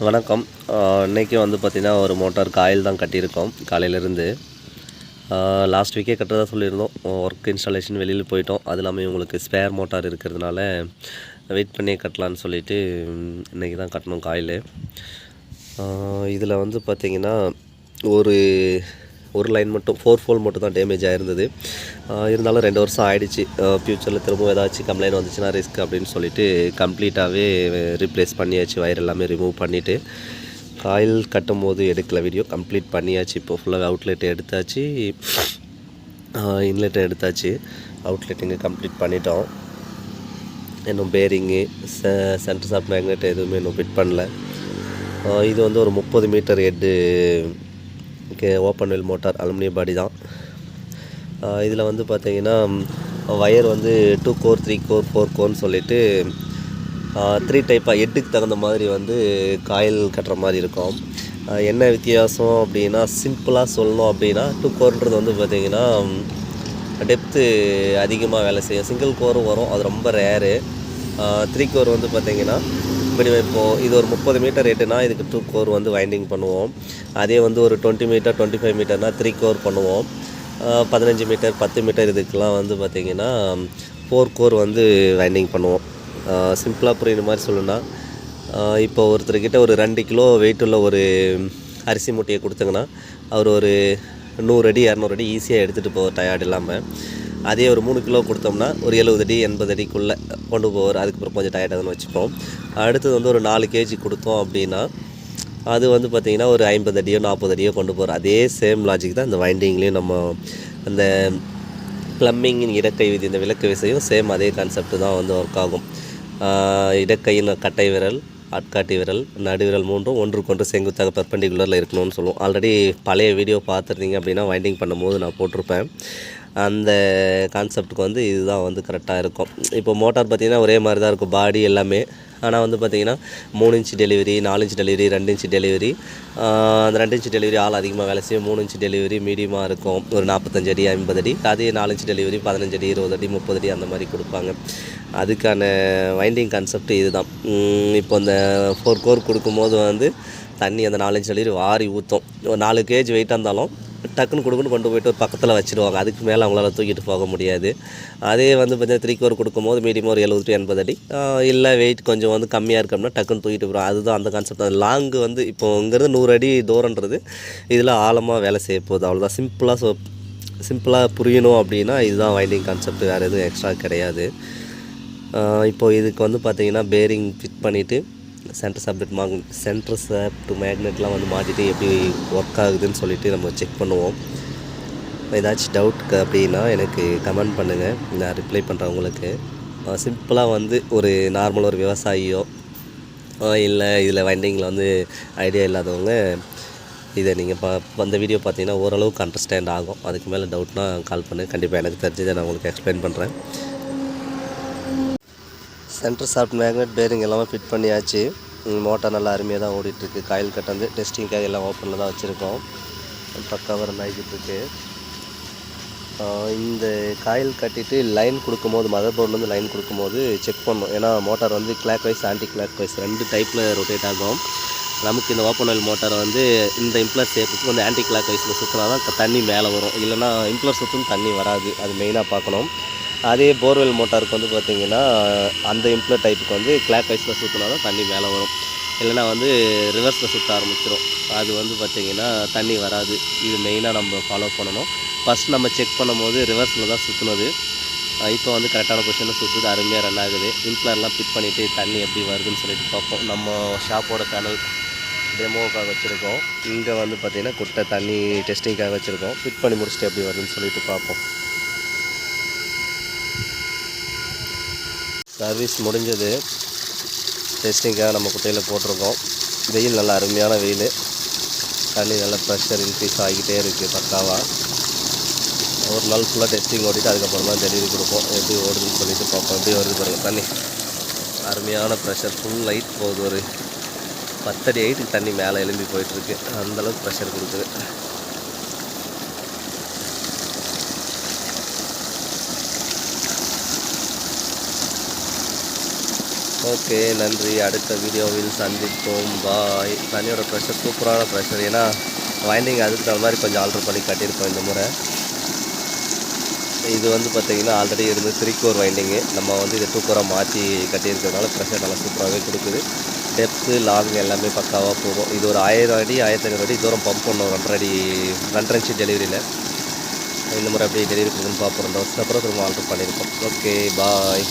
வணக்கம். இன்றைக்கி வந்து பார்த்திங்கன்னா ஒரு மோட்டார் காயில் தான் கட்டியிருக்கோம் காலையிலேருந்து. லாஸ்ட் வீக்கே கட்டுறதா சொல்லியிருந்தோம். ஒர்க் இன்ஸ்டாலேஷன் வெளியில் போயிட்டோம். அது இல்லாமல் இவங்களுக்கு ஸ்பேர் மோட்டார் இருக்கிறதுனால வெயிட் பண்ணி கட்டலான்னு சொல்லிட்டு இன்றைக்கி தான் கட்டணும் காயில். இதில் வந்து பார்த்திங்கன்னா ஒரு ஒரு லைன் மட்டும் ஃபோர் ஃபோல் மட்டும் தான் டேமேஜ் ஆயிருந்தது இருந்தாலும் ரெண்டு வருஷம் ஆயிடுச்சு. ஃப்யூச்சரில் திரும்பவும் ஏதாச்சும் கம்ப்ளைண்ட் வந்துச்சுன்னா ரிஸ்க் அப்படின்னு சொல்லிட்டு கம்ப்ளீட்டாகவே ரீப்ளேஸ் பண்ணியாச்சு வயர் எல்லாமே ரிமூவ் பண்ணிவிட்டு காயில் கட்டும் போது எடுக்கல வீடியோ கம்ப்ளீட் பண்ணியாச்சு. இப்போ ஃபுல்லாக அவுட்லெட் எடுத்தாச்சு. இன்லெட் எடுத்தாச்சு. அவுட்லெட் இங்கே கம்ப்ளீட் பண்ணிட்டோம். இன்னும் பேரிங்கு சென்டர் ஆஃப் மேக்னெட் எதுவுமே இன்னும் ஃபிட் பண்ணல. இது வந்து ஒரு முப்பது metre head open well motor aluminium body தான். இதில் வந்து பார்த்தீங்கன்னா ஒயர் வந்து two core three core four கோர்னு சொல்லிட்டு த்ரீ டைப்பாக எட்டுக்கு தகுந்த மாதிரி வந்து காயில் கட்டுற மாதிரி இருக்கும். என்ன வித்தியாசம் அப்படின்னா சிம்பிளாக சொல்லணும் அப்படின்னா டூ கோர்ன்றது வந்து பார்த்திங்கன்னா டெப்த்து அதிகமாக வேலை செய்யும். சிங்கிள் கோரும் வரும் அது ரொம்ப ரேரு த்ரீ கோர் வந்து பார்த்திங்கன்னா இப்படி இது ஒரு முப்பது மீட்டர் ரேட்டுனா இதுக்கு டூ கோர் வந்து வைண்டிங் பண்ணுவோம். அதே வந்து ஒரு டுவெண்ட்டி மீட்டர் டுவெண்ட்டி ஃபைவ் மீட்டர்னால் த்ரீ கோர் பண்ணுவோம். பதினஞ்சு மீட்டர் பத்து மீட்டர் இதுக்கெலாம் வந்து பார்த்திங்கன்னா ஃபோர் கோர் வந்து வைண்டிங் பண்ணுவோம். சிம்பிளாக புரியுற மாதிரி சொல்லணும்னா இப்போ ஒருத்தர்கிட்ட ஒரு ரெண்டு கிலோ வெயிட் உள்ள ஒரு அரிசி மூட்டையை கொடுத்தங்கன்னா அவர் ஒரு நூறு அடி இரநூறு அடி ஈஸியாக எடுத்துகிட்டு போவார் டயர்டு இல்லாமல் அதே ஒரு மூணு கிலோ கொடுத்தோம்னா ஒரு எழுபது அடி எண்பது அடிக்குள்ளே கொண்டு போவார். அதுக்கப்புறம் கொஞ்சம் டயர்டாகனு வச்சுப்போம். அடுத்தது வந்து ஒரு நாலு கேஜி கொடுத்தோம் அப்படின்னா அது வந்து பார்த்திங்கன்னா ஒரு ஐம்பது அடியோ நாற்பது அடியோ கொண்டு போகிற அதே சேம் லாஜிக் தான் இந்த வைண்டிங்லேயும் நம்ம அந்த ப்ளம்பிங்கின் இடக்கை விதி இந்த விளக்கு விசையும் சேம் அதே கான்செப்ட் தான் வந்து ஒர்க் ஆகும். இடக்கையின் கட்டை விரல் ஆட்காட்டி விரல் நடுவிரல் மூன்றும் ஒன்றுக்கொன்று செங்குத்தாக பெர்பெண்டிகுலரில் இருக்கணும்னு சொல்லுவோம். ஆல்ரெடி பழைய வீடியோ பார்த்துருந்தீங்க அப்படின்னா வைண்டிங் பண்ணும்போது நான் போட்டிருப்பேன். அந்த கான்செப்ட்டுக்கு வந்து இதுதான் வந்து கரெக்டாக இருக்கும். இப்போ மோட்டார் பார்த்திங்கன்னா ஒரே மாதிரி தான் இருக்கும் பாடி எல்லாமே. ஆனால் வந்து பார்த்திங்கன்னா மூணு இன்ச்சு டெலிவரி நாலு இன்ச்சு டெலிவரி ரெண்டு இன்ச்சு டெலிவரி அந்த ரெண்டு இன்ச்சு டெலிவரி ஆள் அதிகமாக வேலை செய்யும். மூணு இன்ச்சு டெலிவரி மீடியமாக இருக்கும். ஒரு நாற்பத்தஞ்சு அடி ஐம்பது அடி. அதே நாலு இன்ச்சு டெலிவரி பதினஞ்சு அடி இருபது அடி முப்பது அடி அந்த மாதிரி கொடுப்பாங்க. அதுக்கான வைண்டிங் கான்செப்ட் இதுதான். இப்போ இந்த ஃபோர் கோர் கொடுக்கும்போது வந்து தண்ணி அந்த நாலஞ்சு டெலிவரி வாரி ஊற்றும் ஒரு நாலு கேஜ் வெயிட்டாக இருந்தாலும் டக்குன்னு கொடுக்குன்னு கொண்டு போயிட்டு ஒரு பக்கத்தில் வச்சுருவாங்க. அதுக்கு மேலே அவங்களால தூக்கிட்டு போக முடியாது. அதே வந்து பார்த்தீங்கன்னா த்ரீ கோர் கொடுக்கும்போது மீடியம் ஒரு எழுபது டு எண்பது அடி. இல்லை வெயிட் கொஞ்சம் வந்து கம்மியாக இருக்கோம்னா டக்குன்னு தூக்கிட்டு போகிறோம் அதுதான் அந்த கான்செப்ட் அது லாங்கு வந்து இப்போ இங்கேருந்து நூறு அடி தூரன்றது இதில் ஆழமாக வேலை செய்ய போகுது. அவ்வளோதான் சிம்பிளாக ஸோ சிம்பிளாக புரியணும் அப்படின்னா இதுதான் வைண்டிங் கான்செப்ட் வேறு எதுவும் எக்ஸ்ட்ரா கிடையாது. இப்போது இதுக்கு வந்து பார்த்திங்கன்னா பேரிங் ஃபிட் பண்ணிவிட்டு சென்டர் சப்ஜெக்ட் மாக் சென்டர் சப்ட் மேக்னெட்லாம் வந்து மாட்டிட்டு எப்படி ஒர்க் ஆகுதுன்னு சொல்லிவிட்டு நம்ம செக் பண்ணுவோம். ஏதாச்சும் டவுட் அப்படின்னா எனக்கு கமெண்ட் பண்ணுங்கள் நான் ரிப்ளை பண்ணுறேன் உங்களுக்கு. சிம்பிளாக வந்து ஒரு நார்மல் ஒரு விவசாயியோ இல்லை இதில் வைண்டிங்கில் வந்து ஐடியா இல்லாதவங்க இதை நீங்கள் பா அந்த வீடியோ பார்த்தீங்கன்னா ஓரளவுக்கு அண்டர்ஸ்டாண்ட் ஆகும். அதுக்கு மேலே டவுட்னா கால் பண்ணு கண்டிப்பாக எனக்கு தெரிஞ்சதை நான் உங்களுக்கு எக்ஸ்பிளைன் பண்ணுறேன் சென்டர் சாஃப்ட் மேக்னெட் பேரிங் எல்லாமே ஃபிட் பண்ணியாச்சு. மோட்டார் நல்லா அருமையாக தான் ஓடிட்டுருக்கு. காயில் கட்ட வந்து டெஸ்டிங்காக எல்லாம் ஓப்பனில் தான் வச்சுருக்கோம். பக்காவாக ரன் இந்த காயில் கட்டிட்டு லைன் கொடுக்கும்போது மதர் போர்ட்லேருந்து லைன் கொடுக்கும்போது செக் பண்ணணும். ஏன்னா மோட்டார் வந்து clockwise anticlockwise ரெண்டு டைப்பில் ரொட்டேட் ஆகும். நமக்கு இந்த ஓப்பன் ஆயில் மோட்டார் வந்து இந்த இம்ப்ளர் ஷேப்புக்கு வந்து ஆன்டி கிளாக் வைஸில் சுற்றினா தான் தண்ணி மேலே வரும். இல்லைன்னா இம்ப்ளர் சுற்றும் தண்ணி வராது. அது மெயினாக பார்க்கணும். அதே போர்வெல் மோட்டாருக்கு வந்து பார்த்திங்கன்னா அந்த இம்ப்ளர் டைப்புக்கு வந்து கிளாக் வைஸில் சுற்றினா தான் தண்ணி மேலே வரும். இல்லைன்னா வந்து ரிவர்ஸில் சுற்ற ஆரம்பிச்சிடும் அது வந்து பார்த்திங்கன்னா தண்ணி வராது. இது மெயினாக நம்ம ஃபாலோ பண்ணணும். ஃபஸ்ட் நம்ம செக் பண்ணும்போது ரிவர்ஸில் தான் சுற்றுனது இப்போ வந்து கரெக்டான பொசிஷனில் சுற்றுது அருமையாக ரன் ஆகுது. இம்ப்ளர்லாம் ஃபிட் பண்ணிவிட்டு தண்ணி எப்படி வருதுன்னு சொல்லிட்டு பார்ப்போம். நம்ம ஷாப்போட பேனல் டெமோவுக்காக வச்சுருக்கோம். இங்கே வந்து பார்த்திங்கன்னா குட்டை தண்ணி டெஸ்டிங்காக வச்சுருக்கோம். ஃபிட் பண்ணி முடிச்சுட்டு எப்படி வருதுன்னு சொல்லிட்டு பார்ப்போம். சர்வீஸ் முடிஞ்சது. டெஸ்டிங்காக நம்ம குட்டையில் போட்டிருக்கோம். வெயில் நல்லா அருமையான வெயில். தண்ணி நல்லா ப்ரெஷர் இன்க்ரீஸ் ஆகிக்கிட்டே இருக்குது பக்காவாக ஒரு நாள் ஃபுல்லாக டெஸ்டிங் ஓட்டிட்டு அதுக்கப்புறம் தான் டெலிவரி கொடுப்போம். எப்படி ஓடுதுன்னு சொல்லிட்டு பார்ப்போம். எப்படி வருது பாருங்கள் தண்ணி. அருமையான ப்ரெஷர் ஃபுல் லைட் போகுது ஒரு பத்தடி ஹைட்டுக்கு தண்ணி மேலே எழும்பி போயிட்டுருக்கு அந்தளவுக்கு ப்ரெஷர் கொடுக்குது. ஓகே நன்றி. அடுத்த வீடியோவில் சந்திப்போம். பாய். தண்ணியோட ப்ரெஷர் சூப்பரான ப்ரெஷர் ஏன்னா வைண்டிங் அதுக்கு தகுந்த மாதிரி கொஞ்சம் ஆல்ட்ரு பண்ணி கட்டியிருக்கோம் இந்த முறை. இது வந்து பார்த்திங்கன்னா ஆல்ரெடி இருந்து த்ரீ கோர் வைண்டிங்கு நம்ம வந்து இதை டூ கோராக மாற்றி கட்டியிருக்கிறதுனால ப்ரெஷர் நல்லா சூப்பராகவே கொடுக்குது. டெப்த்து லாங் எல்லாமே பக்காவாக போகும். இது ஒரு ஆயிரம் அடி ஆயிரத்தி ஐநூறு அடி தூரம் பம்ப் பண்ணோம் ரெண்டரை அடி ரெண்டரை இன்ச்சு டெலிவரியில் இந்த முறை அப்படியே டெலிவரி கொடுக்குன்னு பார்ப்போம் ரெண்டு வருஷத்துக்கு அப்புறம் திரும்ப ஆல்ட்ரு பண்ணியிருக்கோம் ஓகே பாய்